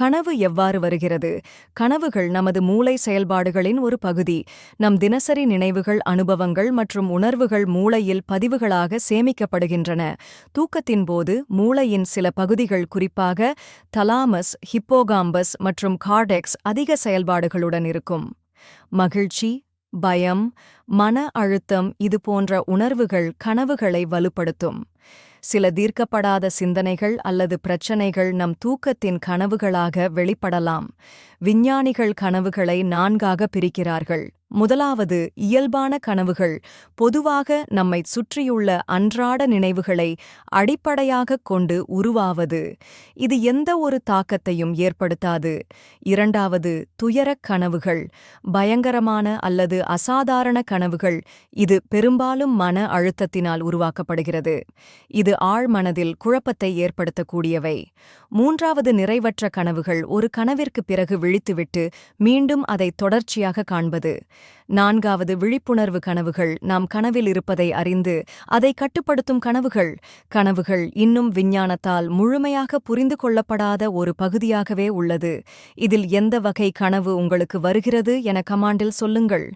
கனவு எவ்வாறு வருகிறது? கனவுகள் நமது மூளை செயல்பாடுகளின் ஒரு பகுதி. நம் தினசரி நினைவுகள் அனுபவங்கள் மற்றும் உணர்வுகள் மூளையில் பதிவுகளாக சேமிக்கப்படுகின்றன. தூக்கத்தின் போது மூளையின் சில பகுதிகள் குறிப்பாக தலாமஸ் ஹிப்போகாம்பஸ் மற்றும் கார்டெக்ஸ் அதிக செயல்பாடுகளுடன் இருக்கும். மகிழ்ச்சி பயம் மன அழுத்தம் இது போன்ற உணர்வுகள் கனவுகளை வலுப்படுத்தும். சில தீர்க்கப்படாத சிந்தனைகள் அல்லது பிரச்சனைகள் நம் தூக்கத்தின் கனவுகளாக வெளிப்படலாம். விஞ்ஞானிகள் கனவுகளை நான்காக பிரிக்கிறார்கள். முதலாவது இயல்பான கனவுகள். பொதுவாக நம்மைச் சுற்றியுள்ள அன்றாட நினைவுகளை அடிப்படையாகக் கொண்டு உருவாவது. இது எந்த ஒரு தாக்கத்தையும் ஏற்படுத்தாது. இரண்டாவது துயரக் கனவுகள். பயங்கரமான அல்லது அசாதாரண கனவுகள். இது பெரும்பாலும் மன அழுத்தத்தினால் உருவாக்கப்படுகிறது. இது ஆழ்மனதில் குழப்பத்தை ஏற்படுத்தக்கூடியவை. மூன்றாவது நிறைவற்ற கனவுகள் ஒரு கனவிற்கு பிறகு விழித்துவிட்டு மீண்டும் அதை தொடர்ச்சியாக காண்பது. நான்காவது விழிப்புணர்வு கனவுகள் நாம் கனவில் இருப்பதை அறிந்து அதை கட்டுப்படுத்தும் கனவுகள். கனவுகள் இன்னும் விஞ்ஞானத்தால் முழுமையாக புரிந்து கொள்ளப்படாத ஒரு பகுதியாகவே உள்ளது. இதில் எந்த வகை கனவு உங்களுக்கு வருகிறது என கமாண்டில் சொல்லுங்கள்.